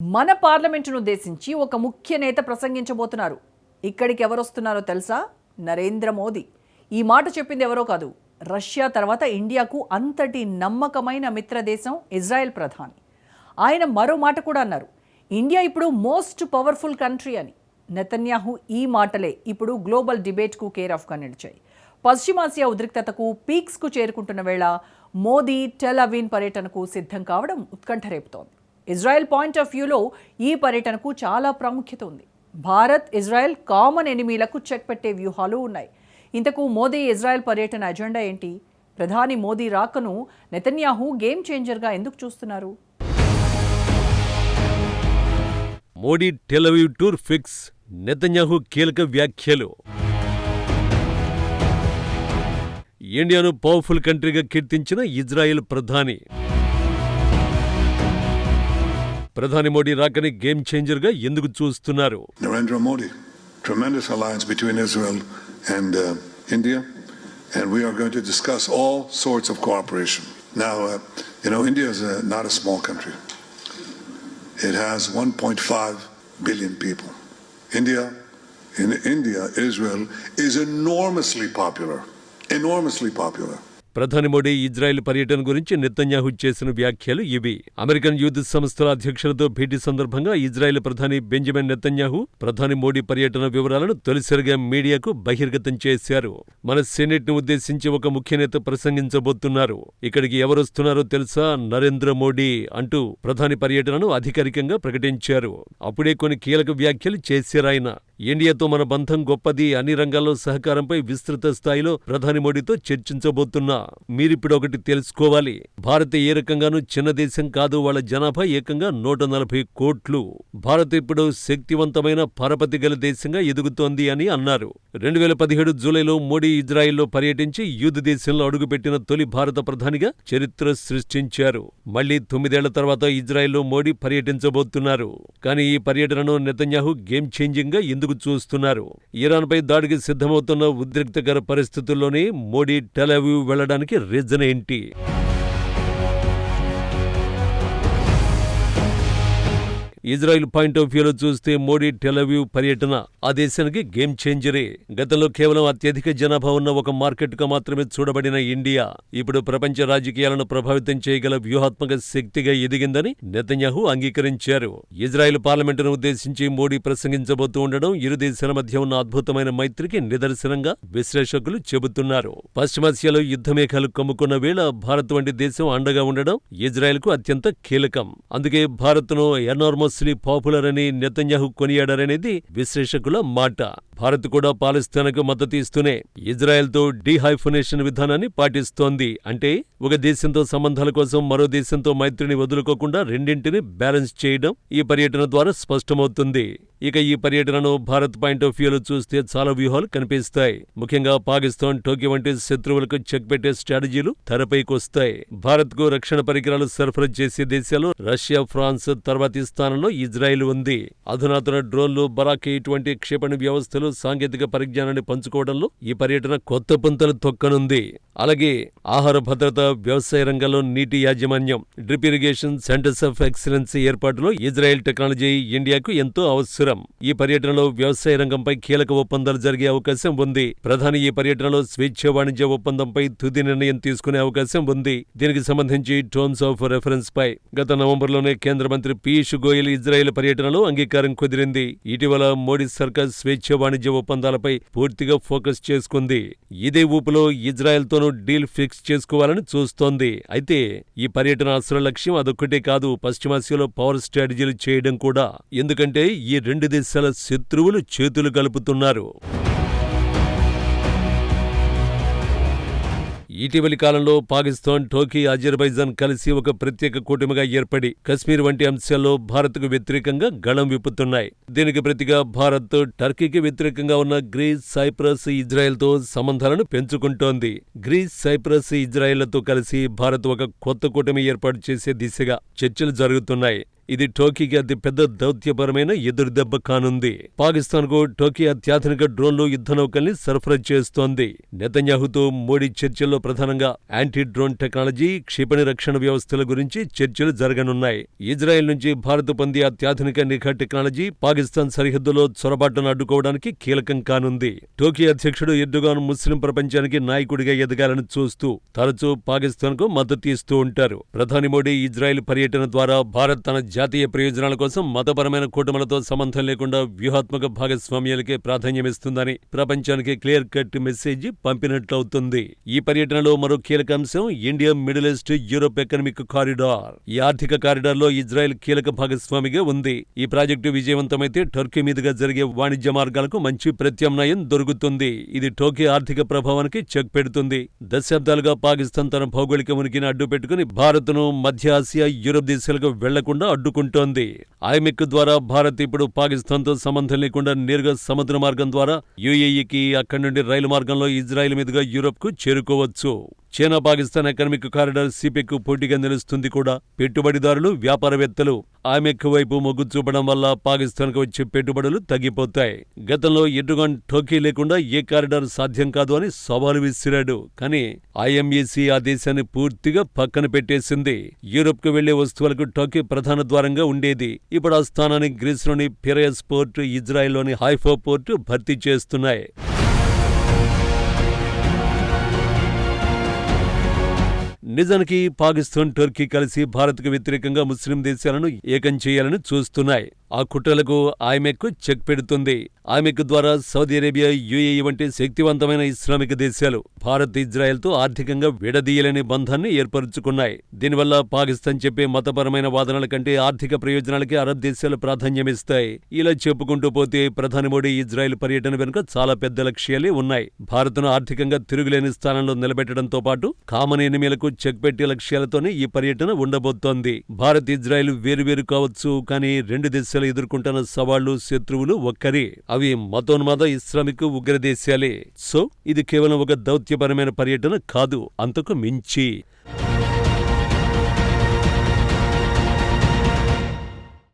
మన పార్లమెంటును ఉద్దేశించి ఒక ముఖ్య నేత ప్రసంగించబోతున్నారు. ఇక్కడికి ఎవరొస్తున్నారో తెలుసా? నరేంద్ర మోదీ. ఈ మాట చెప్పింది ఎవరో కాదు. రష్యా తర్వాత ఇండియాకు అంతటి నమ్మకమైన మిత్రదేశం ఇజ్రాయెల్ ప్రధాని. ఆయన మరో మాట కూడా అన్నారు. ఇండియా ఇప్పుడు మోస్ట్ పవర్ఫుల్ కంట్రీ అని. నెతన్యాహు ఈ మాటలే ఇప్పుడు గ్లోబల్ డిబేట్కు కేర్ ఆఫ్గా నిలిచాయి. పశ్చిమాసియా ఉద్రిక్తతకు పీక్స్కు చేరుకుంటున్న వేళ మోదీ టెల్ అవీన్ పర్యటనకు సిద్ధం కావడం ఉత్కంఠ రేపుతోంది ఇజ్రాయెల్ పాయింట్ ఆఫ్ వ్యూలో ఈ పర్యటనకు చాలా ప్రాముఖ్యత ఉంది. భారత్ ఇజ్రాయెల్ కామన్ ఎనిమీలకు చెక్ పెట్టే వ్యూహాలు ఉన్నాయి. ఇంతకు మోదీ ఇజ్రాయెల్ పర్యటన అజెండా ఏంటి? ప్రధాని మోదీ రాకను నెతన్యాహు గేమ్ చేంజర్గా ఎందుకు చూస్తున్నారు? Modi Tel Aviv tour fix Netanyahu కీలక వ్యాఖ్యలు. ఇండియాను పవర్ఫుల్ కంట్రీగా కీర్తించిన ఇజ్రాయెల్ ప్రధాని. ప్రధాని మోడీ రాకని గేమ్ చేంజర్గా ఎందుకు చూస్తున్నారు Narendra Modi, tremendous alliance between Israel and uh, India, and we are going to discuss all sorts of cooperation. Now, uh, you know, India is uh not a small country. It has 1.5 billion people. India, in India, Israel is enormously popular, enormously popular. ప్రధాని Modi Israel పర్యటన గురించి Netanyahu చేసిన వ్యాఖ్యలు ఇవి. American youth సంస్థల అధ్యక్షులతో భేటీ సందర్భంగా Israel ప్రధాని Benjamin Netanyahu ప్రధాని మోడీ పర్యటన వివరాలను తొలిసారిగా మీడియాకు బహిర్గతం చేశారు. మన సెనెట్ను ఉద్దేశించి ఒక ముఖ్య నేత ప్రసంగించబోతున్నారు. ఇక్కడికి ఎవరొస్తున్నారో తెలుసా? నరేంద్ర మోడీ అంటూ ప్రధాని పర్యటనను అధికారికంగా ప్రకటించారు. అప్పుడే కొన్ని కీలక వ్యాఖ్యలు చేశారాయన ఇండియాతో మన బంధం గొప్పది అన్ని రంగాల్లో సహకారంపై విస్తృత స్థాయిలో ప్రధాని మోడీతో చర్చించబోతున్నా. మీరిప్పుడు ఒకటి తెలుసుకోవాలి. భారత్ ఏ రకంగానూ చిన్న దేశం కాదు వాళ్ళ జనాభా ఏకంగా నూట నలభై కోట్లు. భారత్ ఇప్పుడు శక్తివంతమైన పరపతి గల దేశంగా ఎదుగుతోంది అని అన్నారు. రెండు వేల పదిహేడు జూలైలో మోడీ ఇజ్రాయెల్లో పర్యటించి యూద్ దేశంలో అడుగుపెట్టిన తొలి భారత ప్రధానిగా చరిత్ర సృష్టించారు. మళ్ళీ తొమ్మిదేళ్ళ తర్వాత ఇజ్రాయెల్లో మోడీ పర్యటించబోతున్నారు. కానీ ఈ పర్యటనను నెతన్యాహు గేమ్ చేంజింగ్గా ఎందుకు చూస్తున్నారు? ఇరాన్పై దాడికి సిద్ధమవుతున్న ఉద్రిక్తకర పరిస్థితుల్లోనే మోడీ టెలవ్యూ వెళ్ళడానికి రీజన్ ఏంటి? ఇజ్రాయెల్ పాయింట్ ఆఫ్ వ్యూలో చూస్తే మోడీ టెలవ్యూ పర్యటన ఆ దేశానికి గేమ్ చేంజరే. గతంలో కేవలం అత్యధిక జనాభా ఉన్న ఒక మార్కెట్గా మాత్రమే చూడబడిన ఇండియా ఇప్పుడు ప్రపంచ రాజకీయాలను ప్రభావితం చేయగల వ్యూహాత్మక శక్తిగా ఎదిగిందని నెతన్యాహు అంగీకరించారు. ఇజ్రాయెల్ పార్లమెంటును ఉద్దేశించి మోడీ ప్రసంగించబోతూ ఉండడం ఇరు దేశాల మధ్య ఉన్న అద్భుతమైన మైత్రికి నిదర్శనంగా విశ్లేషకులు చెబుతున్నారు. పశ్చిమాసియాలో యుద్ధమేఘాలు కమ్ముకున్న వేళ భారత్ వంటి దేశం అండగా ఉండడం ఇజ్రాయెల్కు అత్యంత కీలకం. అందుకే భారత్ను ఎనార్మస్లీ పాపులర్ అని నెతన్యాహు కొనియాడారనేది విశ్లేషకుల మాట. భారత్ కూడా పాలస్తీనాకు మద్దతు ఇస్తూనే ఇజ్రాయెల్తో డీహైఫనేషన్ విధానాన్ని పాటిస్తోంది. అంటే ఒక దేశంతో సంబంధాల కోసం మరో దేశంతో మైత్రిని వదులుకోకుండా రెండింటిని బ్యాలెన్స్ చేయడం ఈ పర్యటన ద్వారా స్పష్టమవుతుంది. ఇక ఈ పర్యటనను భారత్ పాయింట్ ఆఫ్ వ్యూలో చూస్తే చాలా వ్యూహాలు కనిపిస్తాయి. ముఖ్యంగా పాకిస్తాన్ టోక్యో వంటి శత్రువులకు చెక్ పెట్టే స్ట్రాటజీలు తెరపైకొస్తాయి భారత్కు రక్షణ పరికరాలు సరఫరా చేసే దేశాలు రష్యా ఫ్రాన్స్ తర్వాతి స్థానంలో ఇజ్రాయెల్ ఉంది. అధునాతన డ్రోన్లు బరాకే ఇటువంటి క్షేపణ వ్యవస్థలు సాంకేతిక పరిజ్ఞానాన్ని పంచుకోవడంలో ఈ పర్యటన కొత్త పుంతలు తొక్కనుంది. అలాగే ఆహార భద్రత వ్యవసాయ రంగంలో నీటి యాజమాన్యం drip irrigation centres of excellence ఏర్పాటులో ఇజ్రాయెల్ టెక్నాలజీ ఇండియాకు ఎంతో అవసరం. ఈ పర్యటనలో వ్యవసాయ రంగంపై కీలక ఒప్పందాలు జరిగే అవకాశం ఉంది. ప్రధాని ఈ పర్యటనలో స్వేచ్ఛ వాణిజ్య ఒప్పందంపై తుది నిర్ణయం తీసుకునే అవకాశం ఉంది. దీనికి సంబంధించి టర్మ్స్ ఆఫ్ రెఫరెన్స్ పై గత నవంబర్లోనే కేంద్ర మంత్రి పీయూష్ గోయల్ ఇజ్రాయెల్ పర్యటనలో అంగీకారం కుదిరింది. ఇటీవల మోడీ సర్కార్ స్వేచ్ఛ వాణిజ్య ఒప్పందాలపై పూర్తిగా ఫోకస్ చేసుకుంది. ఇదే ఊపులో ఇజ్రాయెల్తోనూ డీల్ ఫిక్స్ చేసుకోవాలని చూస్తోంది. అయితే ఈ పర్యటన అసలు లక్ష్యం అదొక్కటే కాదు. పశ్చిమాసియాలో పవర్ స్ట్రాటజీలు చేయడం కూడా. ఎందుకంటే ఈ రెండు దేశాల శత్రువులు చేతులు కలుపుతున్నారు. ఇటీవలి కాలంలో పాకిస్తాన్ టోకీ అజర్బైజాన్ కలిసి ఒక ప్రత్యేక కూటమిగా ఏర్పడి కశ్మీర్ వంటి అంశాల్లో భారత్కు వ్యతిరేకంగా గళం విప్పుతున్నాయి. దీనికి ప్రతిగా భారత్ టర్కీకి వ్యతిరేకంగా ఉన్న గ్రీస్ సైప్రస్ ఇజ్రాయెల్తో సంబంధాలను పెంచుకుంటోంది. గ్రీస్ సైప్రస్ ఇజ్రాయెళ్ళతో కలిసి భారత్ ఒక కొత్త కూటమి ఏర్పాటు చేసే దిశగా చర్చలు జరుగుతున్నాయి. ఇది టోకీకి అతి పెద్ద దౌత్యపరమైన ఎదురుదెబ్బ కానుంది. పాకిస్తాన్కు టోకీ అత్యాధునిక డ్రోన్లు యుద్ధ నౌకల్ని సరఫరా చేస్తోంది. నెతన్యాహుతో మోడీ చర్చల్లో ప్రధానంగా యాంటీ డ్రోన్ టెక్నాలజీ క్షిపణి రక్షణ వ్యవస్థల గురించి చర్చలు జరగనున్నాయి. ఇజ్రాయెల్ నుంచి భారత్ పొందే అత్యాధునిక నిఘా టెక్నాలజీ పాకిస్తాన్ సరిహద్దులో చొరబాటును అడ్డుకోవడానికి కీలకం కానుంది. టోకీ అధ్యక్షుడు ఎర్దుగాన్ ముస్లిం ప్రపంచానికి నాయకుడిగా ఎదగాలని చూస్తూ తరచూ పాకిస్తాన్కు మద్దతు ఇస్తూ ఉంటారు. ప్రధాని మోడీ ఇజ్రాయెల్ పర్యటన ద్వారా భారత్ తన జాతీయ ప్రయోజనాల కోసం మతపరమైన కూటములతో సంబంధం లేకుండా వ్యూహాత్మక భాగస్వామ్యాలకే ప్రాధాన్యమిస్తుందని ప్రపంచానికి క్లియర్ కట్ మెసేజ్ పంపినట్లవుతుంది. ఈ పర్యటనలో మరో కీలక అంశం India Middle East Europe economic corridor. ఈ ఆర్థిక కారిడార్లో ఇజ్రాయెల్ కీలక భాగస్వామిగా ఉంది. ఈ ప్రాజెక్టు విజయవంతమైతే టర్కీ మీదుగా జరిగే వాణిజ్య మార్గాలకు మంచి ప్రత్యామ్నాయం దొరుకుతుంది. ఇది టోకీ ఆర్థిక ప్రభావానికి చెక్ పెడుతుంది. దశాబ్దాలుగా పాకిస్తాన్ తన భౌగోళిక ఉనికిని అడ్డుపెట్టుకుని భారత్ను మధ్య ఆసియా యూరోప్ దేశాలకు వెళ్ళకుండా కొట్టుకుంటోంది ఐమెక్ ద్వారా భారత్ ఇప్పుడు పాకిస్తాన్తో సంబంధం లేకుండా నేరుగా సముద్ర మార్గం ద్వారా యుఏఈకి అక్కడి నుండి రైలు మార్గంలో ఇజ్రాయెల్ మీదుగా యూరోప్కు చేరుకోవచ్చు. China Pakistan economic corridor CPEC పోటీగా నిలుస్తుంది కూడా. పెట్టుబడిదారులు వ్యాపారవేత్తలు ఆమెక్ వైపు మొగ్గు చూపడం వల్ల పాకిస్తాన్కు వచ్చే పెట్టుబడులు తగ్గిపోతాయి. గతంలో ఎటుగాన్ టోకీ లేకుండా ఏ కారిడార్ సాధ్యం కాదు అని సవాలు విసిరాడు. కానీ ఐఎంఏసీ ఆ దేశాన్ని పూర్తిగా పక్కన పెట్టేసింది. యూరోప్కు వెళ్ళే వస్తువులకు టోకీ ప్రధాన ద్వారంగా ఉండేది. ఇప్పుడు ఆ స్థానాన్ని గ్రీస్లోని పిరయస్ పోర్ట్ ఇజ్రాయెల్లోని హైఫో పోర్టు భర్తీ చేస్తున్నాయి. నిజానికి పాకిస్తాన్ టర్కీ కలిసి భారత్కు వ్యతిరేకంగా ముస్లిం దేశాలను ఏకం చేయాలని చూస్తున్నాయి. ఆ కుట్రలకు ఐమెక్ చెక్ పెడుతుంది. ఐమెక్ ద్వారా సౌదీ అరేబియా యుఏఈ వంటి శక్తివంతమైన ఇస్లామిక్ దేశాలు భారత్ ఇజ్రాయెల్తో ఆర్థికంగా విడదీయలేని బంధాన్ని ఏర్పరచుకున్నాయి. దీనివల్ల పాకిస్తాన్ చెప్పే మతపరమైన వాదనల కంటే ఆర్థిక ప్రయోజనాలకి అరబ్ దేశాలు ప్రాధాన్యమిస్తాయి. ఇలా చెప్పుకుంటూ పోతే ప్రధాని మోడీ ఇజ్రాయెల్ పర్యటన వెనుక చాలా పెద్ద లక్ష్యాలే ఉన్నాయి. భారత్ను ఆర్థికంగా తిరుగులేని స్థానంలో నిలబెట్టడంతో పాటు కామన్ ఎనిమీలకు చెక్ పెట్టే లక్ష్యాలతోనే ఈ పర్యటన ఉండబోతోంది. భారత్ ఇజ్రాయెల్ వేరువేరు కావచ్చు కానీ రెండు దేశాలు దేశాలు ఎదుర్కొంటున్న సవాళ్ళు శత్రువులు ఒక్కరే. అవి మతోన్మాద ఇస్లామిక్ ఉగ్రదేశాలే సో ఇది కేవలం ఒక దౌత్యపరమైన పర్యటన కాదు అంతకు మించి.